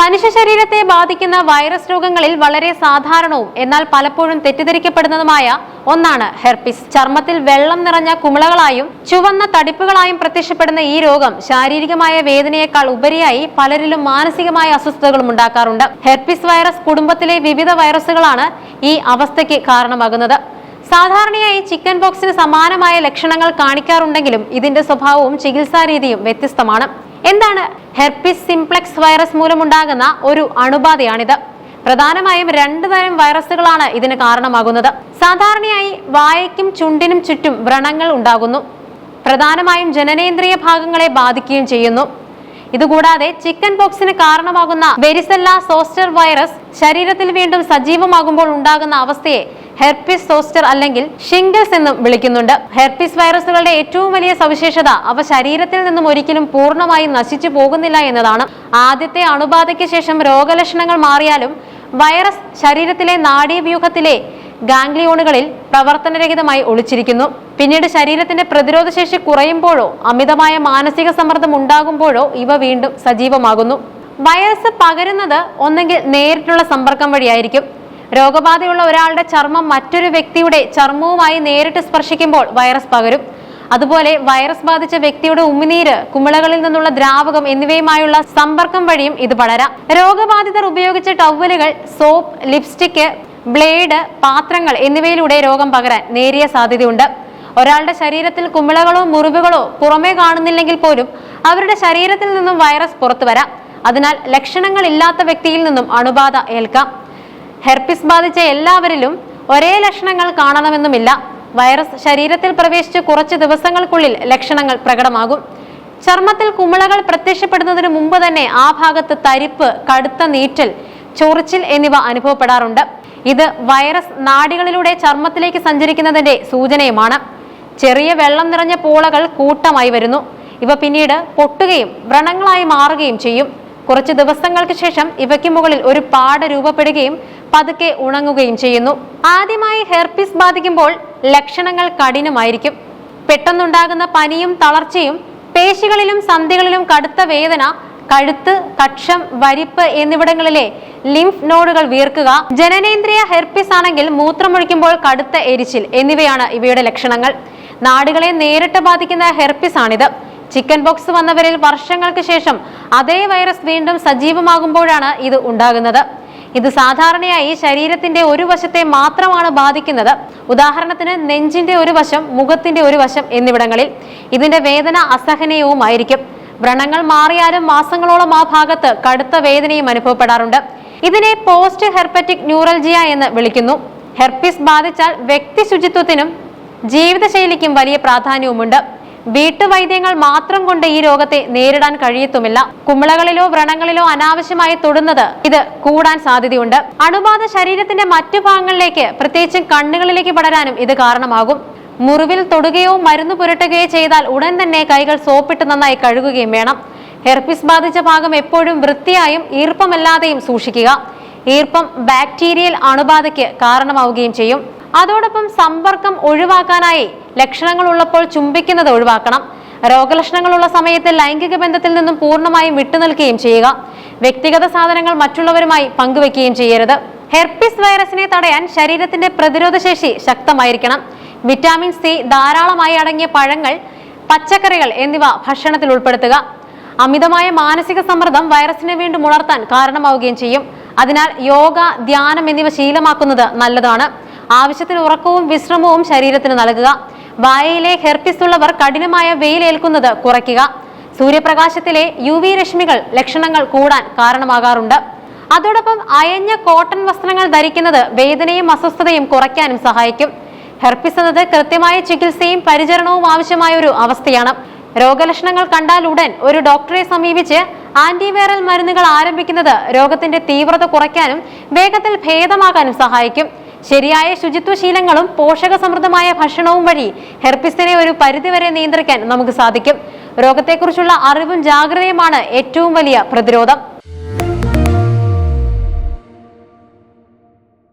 മനുഷ്യ ശരീരത്തെ ബാധിക്കുന്ന വൈറസ് രോഗങ്ങളിൽ വളരെ സാധാരണവും എന്നാൽ പലപ്പോഴും തെറ്റിദ്ധരിക്കപ്പെടുന്നതുമായ ഒന്നാണ് ഹെർപ്പിസ്. ചർമ്മത്തിൽ വെള്ളം നിറഞ്ഞ കുമിളകളായും ചുവന്ന തടിപ്പുകളായും പ്രത്യക്ഷപ്പെടുന്ന ഈ രോഗം ശാരീരികമായ വേദനയേക്കാൾ ഉപരിയായി പലരിലും മാനസികമായ അസ്വസ്ഥതകളും ഉണ്ടാക്കാറുണ്ട്. ഹെർപ്പിസ് വൈറസ് കുടുംബത്തിലെ വിവിധ വൈറസുകളാണ് ഈ അവസ്ഥയ്ക്ക് കാരണമാകുന്നത്. സാധാരണയായി ചിക്കൻ ബോക്സിന് സമാനമായ ലക്ഷണങ്ങൾ കാണിക്കാറുണ്ടെങ്കിലും ഇതിന്റെ സ്വഭാവവും ചികിത്സാരീതിയും വ്യത്യസ്തമാണ്. എന്താണ് ഹെർപ്പിസ് സിംപ്ലെക്സ് വൈറസ് മൂലമുണ്ടാകുന്ന ഒരു അണുബാധയാണിത്? പ്രധാനമായും രണ്ടു തരം വൈറസുകളാണ് ഇതിന് കാരണമാകുന്നത്. സാധാരണയായി വായയ്ക്കും ചുണ്ടിനും ചുറ്റും വ്രണങ്ങൾ ഉണ്ടാകുന്നു. പ്രധാനമായും ജനനേന്ദ്രിയ ഭാഗങ്ങളെ ബാധിക്കുകയും ചെയ്യുന്നു. ഇതുകൂടാതെ ചിക്കൻ പോക്സിന് കാരണമാകുന്ന വെരിസെല്ല സോസ്റ്റർ വൈറസ് ശരീരത്തിൽ വീണ്ടും സജീവമാകുമ്പോൾ ഉണ്ടാകുന്ന അവസ്ഥയെ ഹെർപ്പിസ് സോസ്റ്റർ അല്ലെങ്കിൽ ഷിംഗിൾസ് എന്നും വിളിക്കുന്നുണ്ട്. ഹെർപ്പിസ് വൈറസുകളുടെ ഏറ്റവും വലിയ സവിശേഷത അവ ശരീരത്തിൽ നിന്നും ഒരിക്കലും പൂർണമായും നശിച്ചു പോകുന്നില്ല എന്നതാണ്. ആദ്യത്തെ അണുബാധയ്ക്ക് ശേഷം രോഗലക്ഷണങ്ങൾ മാറിയാലും വൈറസ് ശരീരത്തിലെ നാഡീവ്യൂഹത്തിലെ ഗാംഗ്ലിയോണുകളിൽ പ്രവർത്തനരഹിതമായി ഒളിച്ചിരിക്കുന്നു. പിന്നീട് ശരീരത്തിന്റെ പ്രതിരോധശേഷി കുറയുമ്പോഴോ അമിതമായ മാനസിക സമ്മർദ്ദം ഉണ്ടാകുമ്പോഴോ ഇവ വീണ്ടും സജീവമാകുന്നു. വൈറസ് പകരുന്നത് ഒന്നെങ്കിൽ നേരിട്ടുള്ള സമ്പർക്കം വഴിയായിരിക്കും. രോഗബാധയുള്ള ഒരാളുടെ ചർമ്മം മറ്റൊരു വ്യക്തിയുടെ ചർമ്മവുമായി നേരിട്ട് സ്പർശിക്കുമ്പോൾ വൈറസ് പകരും. അതുപോലെ വൈറസ് ബാധിച്ച വ്യക്തിയുടെ ഉമിനീര് കുമിളകളിൽ നിന്നുള്ള ദ്രാവകം എന്നിവയുമായുള്ള സമ്പർക്കം വഴിയും ഇത് പടരാം. രോഗബാധിതർ ഉപയോഗിച്ച ടവലുകൾ സോപ്പ് ലിപ്സ്റ്റിക് ബ്ലേഡ് പാത്രങ്ങൾ എന്നിവയിലൂടെ രോഗം പകരാൻ നേരിയ സാധ്യതയുണ്ട്. ഒരാളുടെ ശരീരത്തിൽ കുമിളകളോ മുറിവുകളോ പുറമേ കാണുന്നില്ലെങ്കിൽ പോലും അവരുടെ ശരീരത്തിൽ നിന്നും വൈറസ് പുറത്തു വരാം അതിനാൽ ലക്ഷണങ്ങൾ ഇല്ലാത്ത വ്യക്തിയിൽ നിന്നും അണുബാധ ഏൽക്കാം. ഹെർപ്പിസ് ബാധിച്ച എല്ലാവരിലും ഒരേ ലക്ഷണങ്ങൾ കാണണമെന്നുമില്ല. വൈറസ് ശരീരത്തിൽ പ്രവേശിച്ച് കുറച്ച് ദിവസങ്ങൾക്കുള്ളിൽ ലക്ഷണങ്ങൾ പ്രകടമാകും. ചർമ്മത്തിൽ കുമിളകൾ പ്രത്യക്ഷപ്പെടുന്നതിന് മുമ്പ് തന്നെ ആ ഭാഗത്ത് തരിപ്പ് കടുത്ത നീറ്റൽ ചൊറിച്ചിൽ എന്നിവ അനുഭവപ്പെടാറുണ്ട്. ഇത് വൈറസ് നാടികളിലൂടെ ചർമ്മത്തിലേക്ക് സഞ്ചരിക്കുന്നതിന്റെ സൂചനയുമാണ്. ചെറിയ വെള്ളം നിറഞ്ഞ പോളകൾ കൂട്ടമായി വരുന്നു. ഇവ പിന്നീട് പൊട്ടുകയും വ്രണങ്ങളായി മാറുകയും ചെയ്യും. കുറച്ച് ദിവസങ്ങൾക്ക് ശേഷം ഇവയ്ക്ക് മുകളിൽ ഒരു പാട രൂപപ്പെടുകയും പതുക്കെ ഉണങ്ങുകയും ചെയ്യുന്നു. ആദ്യമായി ഹെർപ്പിസ് ബാധിക്കുമ്പോൾ ലക്ഷണങ്ങൾ കഠിനമായിരിക്കും. പെട്ടെന്നുണ്ടാകുന്ന പനിയും തളർച്ചയും പേശികളിലും സന്ധികളിലും കടുത്ത വേദന കഴുത്ത് കക്ഷം വരിപ്പ് എന്നിവിടങ്ങളിലെ ലിംഫ് നോഡുകൾ വീർക്കുക ജനനേന്ദ്രിയ ഹെർപ്പിസ് ആണെങ്കിൽ മൂത്രമൊഴിക്കുമ്പോൾ കടുത്ത എരിച്ചിൽ എന്നിവയാണ് ഇവയുടെ ലക്ഷണങ്ങൾ. നാടുകളെ നേരിട്ട് ബാധിക്കുന്ന ഹെർപ്പിസ് ആണിത് ചിക്കൻ പോക്സ് വന്നവരിൽ വർഷങ്ങൾക്ക് ശേഷം അതേ വൈറസ് വീണ്ടും സജീവമാകുമ്പോഴാണ് ഇത് ഉണ്ടാകുന്നത്. ഇത് സാധാരണയായി ശരീരത്തിന്റെ ഒരു വശത്തെ മാത്രമാണ് ബാധിക്കുന്നത്. ഉദാഹരണത്തിന് നെഞ്ചിന്റെ ഒരു വശം മുഖത്തിന്റെ ഒരു വശം എന്നിവിടങ്ങളിൽ. ഇതിന്റെ വേദന അസഹനീയവുമായിരിക്കും. വ്രണങ്ങൾ മാറിയാലും മാസങ്ങളോളം ആ ഭാഗത്ത് കടുത്ത വേദനയും അനുഭവപ്പെടാറുണ്ട്. ഇതിനെ പോസ്റ്റ് ഹെർപ്പറ്റിക് ന്യൂറൽജിയ എന്ന് വിളിക്കുന്നു. ഹെർപ്പിസ് ബാധിച്ചാൽ വ്യക്തി ശുചിത്വത്തിനും ജീവിതശൈലിക്കും വലിയ പ്രാധാന്യവുമുണ്ട്. വീട്ടുവൈദ്യങ്ങൾ മാത്രം കൊണ്ട് ഈ രോഗത്തെ നേരിടാൻ കഴിയത്തുമില്ല. കുമിളകളിലോ വ്രണങ്ങളിലോ അനാവശ്യമായി തൊടുന്നത് ഇത് കൂടാൻ സാധ്യതയുണ്ട്. അണുബാധ ശരീരത്തിന്റെ മറ്റു ഭാഗങ്ങളിലേക്ക് പ്രത്യേകിച്ചും കണ്ണുകളിലേക്ക് പടരാനും ഇത് കാരണമാകും. മുറിവിൽ തൊടുകയോ മരുന്ന് പുരട്ടുകയോ ചെയ്താൽ ഉടൻ തന്നെ കൈകൾ സോപ്പിട്ട് നന്നായി കഴുകുകയും വേണം. ഹെർപ്പിസ് ബാധിച്ച ഭാഗം എപ്പോഴും വൃത്തിയായും ഈർപ്പമല്ലാതെയും സൂക്ഷിക്കുക. ഈർപ്പം ബാക്ടീരിയൽ അണുബാധയ്ക്ക് കാരണമാവുകയും ചെയ്യും. അതോടൊപ്പം സമ്പർക്കം ഒഴിവാക്കാനായി ലക്ഷണങ്ങൾ ഉള്ളപ്പോൾ ചുംബിക്കുന്നത് ഒഴിവാക്കണം. രോഗലക്ഷണങ്ങളുള്ള സമയത്ത് ലൈംഗിക ബന്ധത്തിൽ നിന്നും പൂർണമായും വിട്ടുനിൽക്കുകയും ചെയ്യുക. വ്യക്തിഗത സാധനങ്ങൾ മറ്റുള്ളവരുമായി പങ്കുവെക്കുകയും ചെയ്യരുത്. ഹെർപ്പിസ് വൈറസിനെ തടയാൻ ശരീരത്തിന്റെ പ്രതിരോധശേഷി ശക്തമായിരിക്കണം. വിറ്റാമിൻ സി ധാരാളമായി അടങ്ങിയ പഴങ്ങൾ പച്ചക്കറികൾ എന്നിവ ഭക്ഷണത്തിൽ ഉൾപ്പെടുത്തുക. അമിതമായ മാനസിക സമ്മർദ്ദം വൈറസിനെ വീണ്ടും ഉണർത്താൻ കാരണമാവുകയും ചെയ്യും. അതിനാൽ യോഗ ധ്യാനം എന്നിവ ശീലമാക്കുന്നത് നല്ലതാണ്. ആവശ്യത്തിന് ഉറക്കവും വിശ്രമവും ശരീരത്തിന് നൽകുക. വായയിലെ ഹെർപ്പിസ് ഉള്ളവർ കഠിനമായ വെയിലേൽക്കുന്നത് കുറയ്ക്കുക. സൂര്യപ്രകാശത്തിലെ യു വി രശ്മികൾ ലക്ഷണങ്ങൾ കൂടാൻ കാരണമാകാറുണ്ട്. അതോടൊപ്പം അയഞ്ഞ കോട്ടൺ വസ്ത്രങ്ങൾ ധരിക്കുന്നത് വേദനയും അസ്വസ്ഥതയും കുറയ്ക്കാനും സഹായിക്കും. ഹെർപ്പിസ് എന്നത് കൃത്യമായ ചികിത്സയും പരിചരണവും ആവശ്യമായ ഒരു അവസ്ഥയാണ്. രോഗലക്ഷണങ്ങൾ കണ്ടാൽ ഉടൻ ഒരു ഡോക്ടറെ സമീപിച്ച് ആന്റിവൈറൽ മരുന്നുകൾ ആരംഭിക്കുന്നത് രോഗത്തിന്റെ തീവ്രത കുറയ്ക്കാനും വേഗത്തിൽ ഭേദമാകാനും സഹായിക്കും. ശരിയായ ശുചിത്വശീലങ്ങളും പോഷക സമൃദ്ധമായ ഭക്ഷണവും വഴി ഹെർപ്പിസിനെ ഒരു പരിധിവരെ നിയന്ത്രിക്കാൻ നമുക്ക് സാധിക്കും. രോഗത്തെക്കുറിച്ചുള്ള അറിവും ജാഗ്രതയുമാണ് ഏറ്റവും വലിയ പ്രതിരോധം.